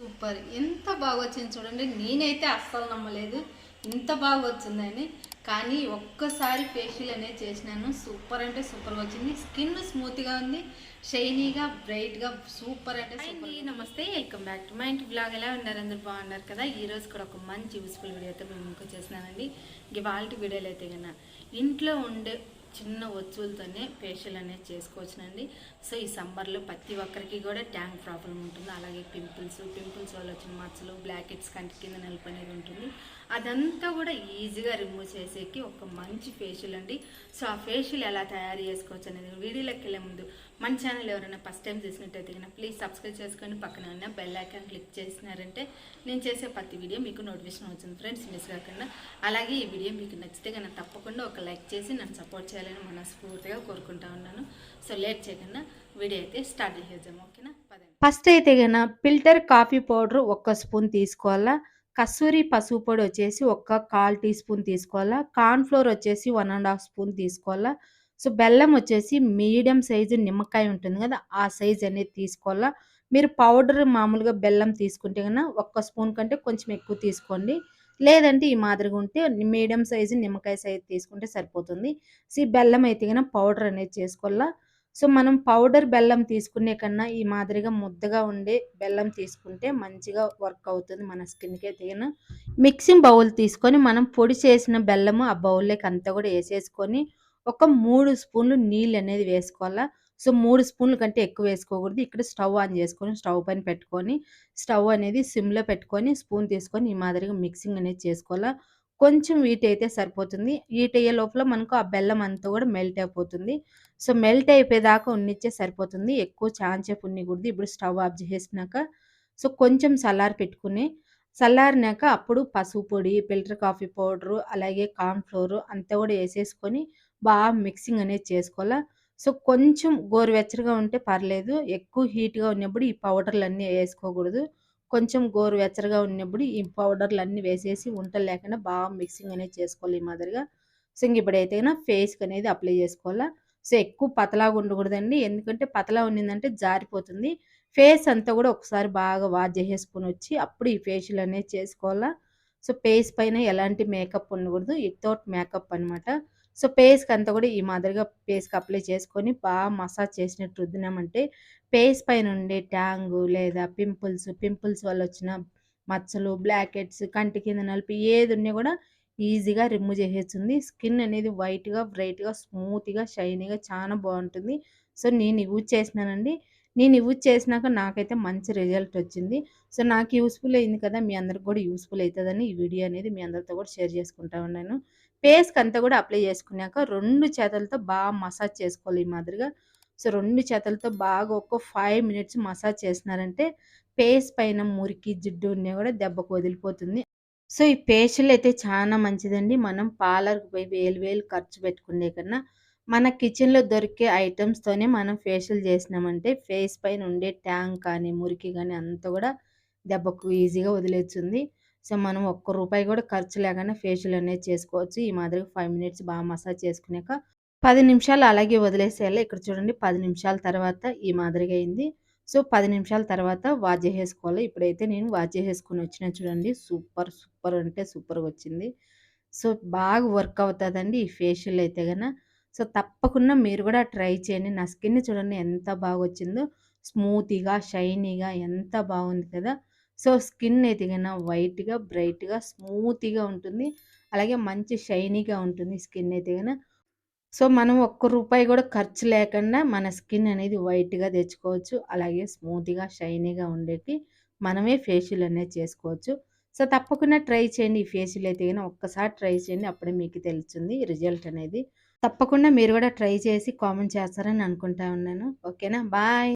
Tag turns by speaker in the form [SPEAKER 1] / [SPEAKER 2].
[SPEAKER 1] Super. ఎంత బాగా వచ్చింది చూడండి. నేనైతే అస్సలు నమ్మలేదు. ఇంత బాగా వచ్చిందని. కానీ ఒక్కసారి ఫేషియల్ అనేది చేసినాను. సూపర్ అంటే సూపర్గా వచ్చింది. స్కిన్ స్మూత్గా ఉంది. షైనీగా బ్రైట్గా సూపర్ అంటే సూపర్. నమస్తే. వెల్కమ్ బ్యాక్ టు మా ఇంటి బ్లాగ్. ఎలా ఉన్నారు? అందరు బాగున్నారు కదా? ఈ రోజు కూడా ఒక మంచి యూస్ఫుల్ వీడియో అయితే మేము ఇంకో చేసినానండి ఇవాళ వీడియోలు అయితే కన్నా ఇంట్లో ఉండే చిన్న వస్తువులతోనే ఫేషియల్ అనేది చేసుకోవచ్చునండి. సో ఈ సమ్మర్లో ప్రతి ఒక్కరికి కూడా ట్యాంక్ ప్రాబ్లం ఉంటుంది. అలాగే పింపుల్స్ పింపుల్స్ వల్ల వచ్చిన మచ్చలు బ్లాకెట్స్ కంటి కింద నలుపు అనేది ఉంటుంది. అదంతా కూడా ఈజీగా రిమూవ్ చేసేకి ఒక మంచి ఫేషియల్ అండి. సో ఆ ఫేషియల్ ఎలా తయారు చేసుకోవచ్చు అనేది వీడియోలోకి వెళ్ళే ముందు మన ఛానల్ ఎవరైనా ఫస్ట్ టైం చూసినట్టయితే కనుక ప్లీజ్ సబ్స్క్రైబ్ చేసుకొని పక్కన ఉన్న బెల్ ఐకాన్ క్లిక్ చేసినారంటే నేను చేసే ప్రతి వీడియో మీకు నోటిఫికేషన్ వచ్చింది ఫ్రెండ్స్ మిస్ కాకుండా. అలాగే ఈ వీడియో మీకు నచ్చితే కనుక తప్పకుండా ఒక లైక్ చేసి నన్ను సపోర్ట్ చేయాలని మనస్ఫూర్తిగా కోరుకుంటా ఉన్నాను. సో లేట్ చేయకుండా వీడియో అయితే స్టార్ట్ చేసేద్దాం ఓకేనా
[SPEAKER 2] ఫస్ట్ అయితే గన ఫిల్టర్ కాఫీ పౌడర్ ఒక్క స్పూన్ తీసుకోవాలా? కస్తూరి పసుపు పొడి వచ్చేసి ఒక్క కాల్ టీ స్పూన్ తీసుకోవాలా? కార్న్ ఫ్లోర్ వచ్చేసి వన్ అండ్ హాఫ్ స్పూన్ తీసుకోవాలా? సో బెల్లం వచ్చేసి మీడియం సైజు నిమ్మకాయ ఉంటుంది కదా ఆ సైజ్ అనేది తీసుకోవాలా? మీరు పౌడర్ మామూలుగా బెల్లం తీసుకుంటే కన్నా ఒక్క స్పూన్ కంటే కొంచెం ఎక్కువ తీసుకోండి. లేదంటే ఈ మాదిరిగా ఉంటే మీడియం సైజు నిమ్మకాయ సైజు తీసుకుంటే సరిపోతుంది. సో ఈ బెల్లం అయితే కన్నా పౌడర్ అనేది చేసుకోవాలా? సో మనం పౌడర్ బెల్లం తీసుకునే కన్నా ఈ మాదిరిగా ముద్దగా ఉండే బెల్లం తీసుకుంటే మంచిగా వర్క్ అవుతుంది మన స్కిన్కి అయితే మిక్సింగ్ బౌల్ తీసుకొని మనం పొడి చేసిన బెల్లము ఆ బౌల్లోకి అంతా కూడా వేసేసుకొని ఒక మూడు స్పూన్లు నీళ్ళు అనేది వేసుకోవాలా. సో మూడు స్పూన్ల కంటే ఎక్కువ వేసుకోకూడదు. ఇక్కడ స్టవ్ ఆన్ చేసుకొని స్టవ్ పైన పెట్టుకొని స్టవ్ అనేది సిమ్లో పెట్టుకొని స్పూన్ తీసుకొని ఈ మాదిరిగా మిక్సింగ్ అనేది చేసుకోవాలా. కొంచెం వీట్ అయితే సరిపోతుంది. వీట్ అయ్యే లోపల మనకు ఆ బెల్లం అంతా కూడా మెల్ట్ అయిపోతుంది. సో మెల్ట్ అయిపోయేదాకా ఉన్నిచ్చే సరిపోతుంది. ఎక్కువ చాంచేపు ఉన్నకూడదు ఇప్పుడు స్టవ్ ఆఫ్ చేసినాక సో కొంచెం సలార్ పెట్టుకుని చల్లారినాక అప్పుడు పసుపు పొడి ఫిల్టర్ కాఫీ పౌడరు అలాగే కార్న్ ఫ్లోర్ అంతా కూడా వేసేసుకొని బాగా మిక్సింగ్ అనేది చేసుకోవాలా? సో కొంచెం గోరువెచ్చగా ఉంటే పర్లేదు. ఎక్కువ హీట్గా ఉన్నప్పుడు ఈ పౌడర్లు అన్నీ వేసుకోకూడదు. కొంచెం గోరువెచ్చగా ఉన్నప్పుడు ఈ పౌడర్లు అన్నీ వేసేసి ఉంటలు లేకుండా బాగా మిక్సింగ్ అనేది చేసుకోవాలి ఈ మాదిరిగా. సో ఇంక ఇప్పుడైతే ఫేస్కి అనేది అప్లై చేసుకోవాలా? సో ఎక్కువ పతలాగా ఉండకూడదండి. ఎందుకంటే పతలా ఉన్నిందంటే జారిపోతుంది. ఫేస్ అంతా కూడా ఒకసారి బాగా వాష్ చేసేసుకొని వచ్చి అప్పుడు ఈ ఫేషియల్ అనేది చేసుకోవాలా? సో ఫేస్ పైన ఎలాంటి మేకప్ ఉండకూడదు. వితౌట్ మేకప్ అనమాట సో పేస్కి అంతా కూడా ఈ మాదిరిగా పేస్కి అప్లై చేసుకొని బాగా మసాజ్ చేసినట్టు రుద్దినామంటే పేస్ పైన ఉండే ట్యాంగు లేదా పింపుల్స్ పింపుల్స్ వల్ల వచ్చిన మచ్చలు బ్లాకెట్స్ కంటి కింద నలిపి ఏది ఉన్నా కూడా ఈజీగా రిమూవ్ చేసేస్తుంది. స్కిన్ అనేది వైట్గా బ్రైట్గా స్మూత్గా షైనీగా చాలా బాగుంటుంది సో నేను యూజ్ చేసినానండి. నేను యూజ్ చేసినాక నాకైతే మంచి రిజల్ట్ వచ్చింది. సో నాకు యూస్ఫుల్ అయింది కదా మీ అందరికి కూడా యూస్ఫుల్ అవుతుందని ఈ వీడియో అనేది మీ అందరితో కూడా షేర్ చేసుకుంటా ఉన్నాను. ఫేస్కి అంతా కూడా అప్లై చేసుకున్నాక రెండు చేతులతో బాగా మసాజ్ చేసుకోవాలి ఈ మాదిరిగా. సో రెండు చేతులతో బాగా ఒక్క ఫైవ్ మినిట్స్ మసాజ్ చేసినారంటే ఫేస్ పైన మురికి జిడ్డు ఉన్నా కూడా దెబ్బకు వదిలిపోతుంది. సో ఈ ఫేషియల్ అయితే చాలా మంచిదండి. మనం పార్లర్కి పోయి వేలు వేలు ఖర్చు పెట్టుకునే కన్నా మన కిచెన్లో దొరికే ఐటమ్స్తోనే మనం ఫేషియల్ చేసినామంటే ఫేస్ పైన ఉండే ట్యాంక్ కానీ మురికి కానీ అంతా కూడా దెబ్బకు ఈజీగా వదిలేస్తుంది. సో మనం ఒక్క రూపాయి కూడా ఖర్చు లేకుండా ఫేషియల్ అనేది చేసుకోవచ్చు. ఈ మాదిరిగా ఫైవ్ మినిట్స్ బాగా మసాజ్ చేసుకున్నాక పది నిమిషాలు అలాగే వదిలేసేయాలి. ఇక్కడ చూడండి పది నిమిషాల తర్వాత ఈ మాదిరిగా అయింది. సో పది నిమిషాల తర్వాత వాచ్ చేసేసుకోవాలి. ఇప్పుడైతే నేను వాచ్ చేసేసుకుని వచ్చిన చూడండి సూపర్ సూపర్ అంటే సూపర్గా వచ్చింది. సో బాగా వర్క్ అవుతుందండి ఈ ఫేషియల్ అయితే కన్నా సో తప్పకుండా మీరు కూడా ట్రై చేయండి. నా స్కిన్ చూడండి ఎంత బాగా వచ్చిందో స్మూతీగా షైనీగా ఎంత బాగుంది కదా. సో స్కిన్ అయితే వైట్గా బ్రైట్గా స్మూతీగా ఉంటుంది. అలాగే మంచి షైనీగా ఉంటుంది స్కిన్ అయితే సో మనం ఒక్క రూపాయి కూడా ఖర్చు లేకుండా మన స్కిన్ అనేది వైట్గా తెచ్చుకోవచ్చు. అలాగే స్మూత్గా షైనీగా ఉండేవి మనమే ఫేషియల్ అనేది చేసుకోవచ్చు. సో తప్పకుండా ట్రై చేయండి ఈ ఫేషియల్ అయితే కానీ ఒక్కసారి ట్రై చేయండి. అప్పుడే మీకు తెలుస్తుంది రిజల్ట్ అనేది. తప్పకుండా మీరు కూడా ట్రై చేసి కామెంట్ చేస్తారని అనుకుంటా ఉన్నాను. ఓకేనా? బాయ్.